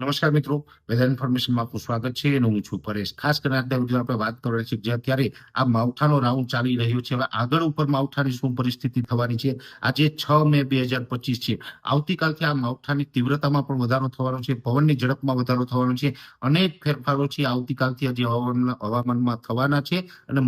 નમસ્કાર મિત્રો, વેધર ઇન્ફોર્મેશનમાં આપનું સ્વાગત છે અને હું છું પરેશ. ખાસ કરીને આજના વીડિયો આપણે વાત કરવાની છે જે અત્યારે આ માવઠાનો રાઉન્ડ ચાલી રહ્યો છે. હવે આગળ ઉપર માવઠાની શું પરિસ્થિતિ થવાની છે? આજે છ મે બે હજાર પચીસ છે. આવતીકાલથી આ માવઠાની તીવ્રતામાં પણ વધારો થવાનો છે, પવનની ઝડપમાં વધારો થવાનો છે, અનેક ફેરફારો છે આવતીકાલથી હવામાન, હવામાનમાં થવાના છે અને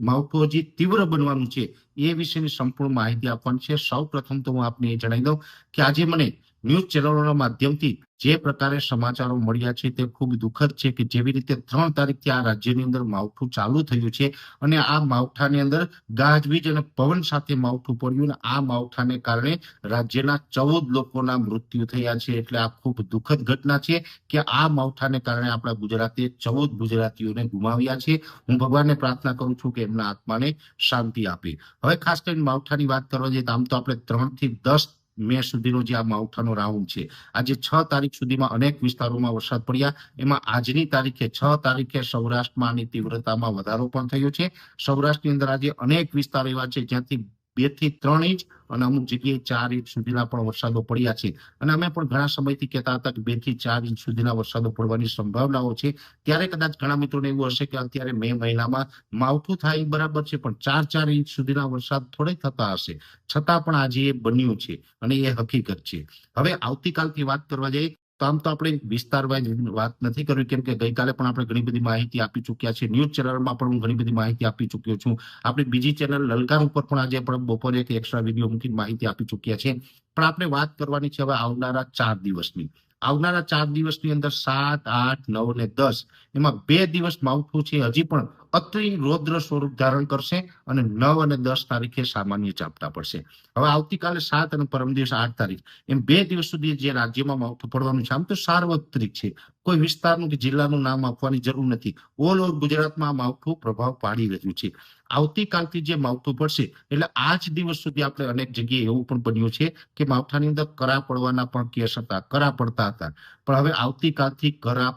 માવઠું હજી તીવ્ર બનવાનું છે. એ વિશેની સંપૂર્ણ માહિતી આપવાની છે. સૌ પ્રથમ તો હું આપને એ જણાવી દઉં કે આજે મને ન્યૂઝ ચેનલોના માધ્યમથી જે પ્રકારે સમાચારો મળ્યા છે તે ખૂબ દુઃખદ છે કે જેવી રીતે ત્રણ તારીખથી આ રાજ્યની અંદર માવઠું ચાલુ થયું છે અને આ માવઠાની અંદર ગાજવીજ અને પવન સાથે માવઠું પડ્યું અને આ માવઠાને કારણે રાજ્યના ચૌદ લોકોના મૃત્યુ થયા છે. એટલે આ ખૂબ દુઃખદ ઘટના છે કે આ માવઠાને કારણે આપણા ગુજરાતે ચૌદ ગુજરાતીઓને ગુમાવ્યા છે. હું ભગવાનને પ્રાર્થના કરું છું કે એમના આત્માને શાંતિ આપે. હવે ખાસ કરીને માવઠાની વાત કરવા જઈએ તો આમ તો આપણે ત્રણથી દસ મે સુધીનો જે આ માવઠાનો રાઉન્ડ છે. આજે છ તારીખ સુધીમાં અનેક વિસ્તારોમાં વરસાદ પડ્યા. એમાં આજની તારીખે છ તારીખે સૌરાષ્ટ્રમાં આની તીવ્રતામાં વધારો પણ થયો છે. સૌરાષ્ટ્રની અંદર આજે અનેક વિસ્તારો એવા છે જ્યાંથી બેથી ત્રણ ઇંચ અને અમુક જગ્યાએ ચાર ઇંચ સુધીના પણ વરસાદો પડ્યા છે. અને અમે પણ ઘણા સમયથી કહેતા હતા કે બેથી ચાર ઇંચ સુધીના વરસાદો પડવાની સંભાવનાઓ છે. ત્યારે કદાચ ઘણા મિત્રોને એવું હશે કે અત્યારે મે મહિનામાં માવઠું થાય બરાબર છે, પણ ચાર ચાર ઇંચ સુધીના વરસાદ થોડે થતા હશે. છતાં પણ આજે એ બન્યું છે અને એ હકીકત છે. હવે આવતીકાલથી વાત કરવા જઈએ તો આમ તો આપણે વિસ્તાર વાઇઝ વાત નથી કરવી, કેમ કે ગઈકાલે પણ આપણે ઘણી બધી માહિતી આપી ચૂક્યા છે ન્યૂઝ ચેનલમાં પણ હું ઘણી બધી માહિતી આપી ચૂક્યો છું. આપણે બીજી ચેનલ લલકાર ઉપર પણ આજે પણ બપોરે એક એક્સ્ટ્રા વીડિયો મૂકીને માહિતી આપી ચૂક્યા છે પણ આપણે વાત કરવાની છે હવે આવનારા ચાર દિવસની. આવનારા ચાર દિવસની અંદર સાત, આઠ, નવ ને દસ, એમાં બે દિવસ માવઠું છે. હજી પણ અતિ રૌદ્ર સ્વરૂપ ધારણ કરશે અને નવ અને દસ તારીખે સામાન્ય ચાપટા પડશે. હવે આવતીકાલે સાત અને પરમ દિવસ આઠ તારીખ. એમ બે દિવસ સુધી જે રાજ્યમાં પડવાનું છે, આમ તો સાર્વત્રિક છે. કોઈ વિસ્તારનું કે જિલ્લાનું નામ આપવાની જરૂર નથી. ઓલ ઓવર ગુજરાતમાં માવઠું પ્રભાવ પાડી રહ્યું છે. આવતીકાલથી જે માવઠું પડશે, એટલે આ જ દિવસ સુધી આપણે અનેક જગ્યાએ એવું પણ બન્યું છે કે માવઠાની અંદર કરા પડવાના પણ કેસ હતા કરા પડતા હતા. પણ હવે આવતીકાલથી કરા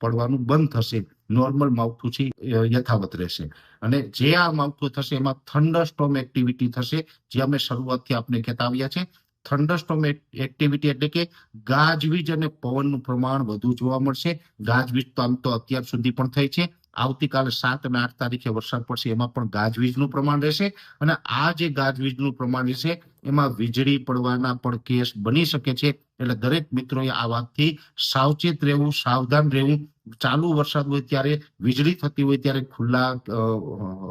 પડવાનું બંધ થશે. નોર્મલ માવઠું છે યથાવત રહેશે. અને જે આ માવઠું થશે એમાં થંડરસ્ટોમ એક્ટિવિટી થશે, જે અમે શરૂઆતથી આપને કહેતા આવ્યા છે. થંડરસ્ટોમ એક્ટિવિટી એટલે કે ગાજવીજ અને પવનનું પ્રમાણ વધુ જોવા મળશે. ગાજવીજ તો આમ તો અત્યાર સુધી પણ થઈ છે. આવતીકાલે સાત અને આઠ તારીખે વરસાદ પડશે, એમાં પણ ગાજવીજનું પ્રમાણ રહેશે અને આ જે ગાજવીજનું પ્રમાણ રહેશે, એમાં વીજળી પડવાના પણ કેસ બની શકે છે. એટલે દરેક મિત્રોએ આ વાતથી સાવચેત રહેવું, સાવધાન રહેવું. ચાલુ વરસાદ હોય ત્યારે, વીજળી થતી હોય ત્યારે ખુલ્લા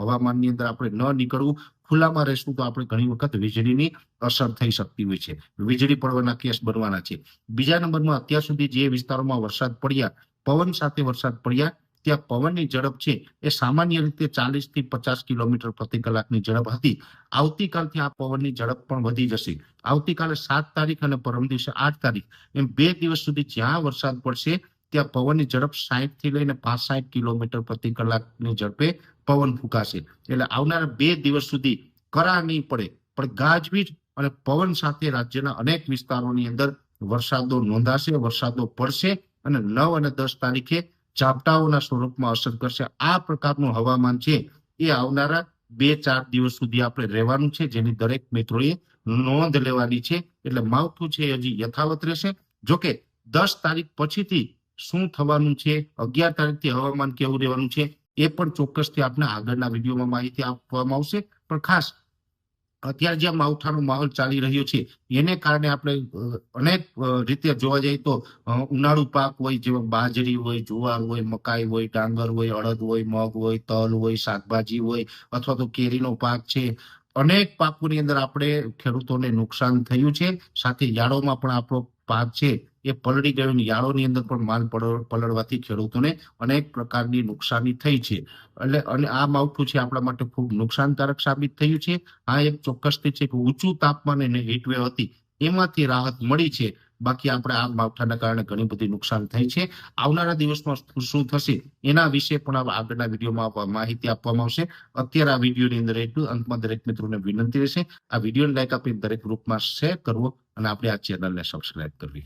હવામાનની અંદર આપણે ન નીકળવું. ખુલ્લામાં રહેશું તો આપણે ઘણી વખત વીજળીની અસર થઈ શકતી હોય છે. વીજળી પડવાના કેસ બનવાના છે. બીજા નંબરમાં અત્યાર સુધી જે વિસ્તારોમાં વરસાદ પડ્યા, પવન સાથે વરસાદ પડ્યા ત્યાં પવનની ઝડપ છે. એ સામાન્ય રીતે ચાલીસથી પચાસ કિલોમીટર પ્રતિ કલાકની ઝડપ હતી. આવતીકાલથી આ પવનની ઝડપ પણ વધી જશે. આવતીકાલે સાત તારીખ અને પરમ દિવસે આઠ તારીખ. એમ બે દિવસ સુધી જ્યાં વરસાદ પડશે, ત્યાં પવનની ઝડપ સાહીઠથી લઈને પાસઠ કિલોમીટર પ્રતિ કલાકની ઝડપે પવન ફૂંકાશે. એટલે આવનારા બે દિવસ સુધી કરા નહીં પડે, પણ ગાજવીજ અને પવન સાથે રાજ્યના અનેક વિસ્તારોની અંદર વરસાદો નોંધાશે, વરસાદો પડશે અને નવ અને દસ તારીખે ઝાપટાઓના સ્વરૂપમાં અસર કરશે. આ પ્રકારનું હવામાન છે એ આવનારા બે ચાર દિવસ સુધી આપણે રહેવાનું છે. જેની દરેક મિત્રોએ નોંધ લેવાની છે. એટલે માવઠું છે હજી યથાવત રહેશે. જોકે દસ તારીખ પછીથી શું થવાનું છે, અગિયાર તારીખથી હવામાન કેવું રહેવાનું છે એ પણ ચોક્કસથી આપણે આગળના વિડીયોમાં માહિતી આપવામાં આવશે. પણ ખાસ અત્યારે જે માવઠાનો માહોલ ચાલી રહ્યો છે, એને કારણે આપણે અનેક રીતે જોવા જઈએ તો ઉનાળુ પાક હોય જેવા બાજરી હોય, જુવાર હોય, મકાઈ હોય, ડાંગર હોય, અડદ હોય, મગ હોય, તલ હોય, શાકભાજી હોય અથવા તો કેરીનો પાક છે. અનેક પાકોની અંદર આપણે ખેડૂતોને નુકસાન થયું છે. સાથે યાળોમાં પણ આપણો પાક છે. એ પલળી ગયો અને યાળોની અંદર પણ માલ પલળવાથી ખેડૂતોને અનેક પ્રકારની નુકસાની થઈ છે. એટલે, અને આ માવઠું છે આપણા માટે ખૂબ નુકસાનકારક સાબિત થયું છે. આ એક ચોક્કસથી છે કે ઊંચું તાપમાન અને હીટવેવ હતી. એમાંથી રાહત મળી છે. બાકી આપણે આ માવઠાના કારણે ઘણી બધી નુકસાન થઈ છે. આવનારા દિવસમાં શું થશે એના વિશે પણ આગળના વિડીયોમાં માહિતી આપવામાં આવશે. અત્યારે આ વિડીયોની અંદર એટલું. અંતમાં દરેક મિત્રોને વિનંતી રહેશે. આ વિડીયોને લાઈક આપી દરેક ગ્રુપમાં શેર કરવો અને આપણે આ ચેનલને સબસ્ક્રાઇબ કરવી.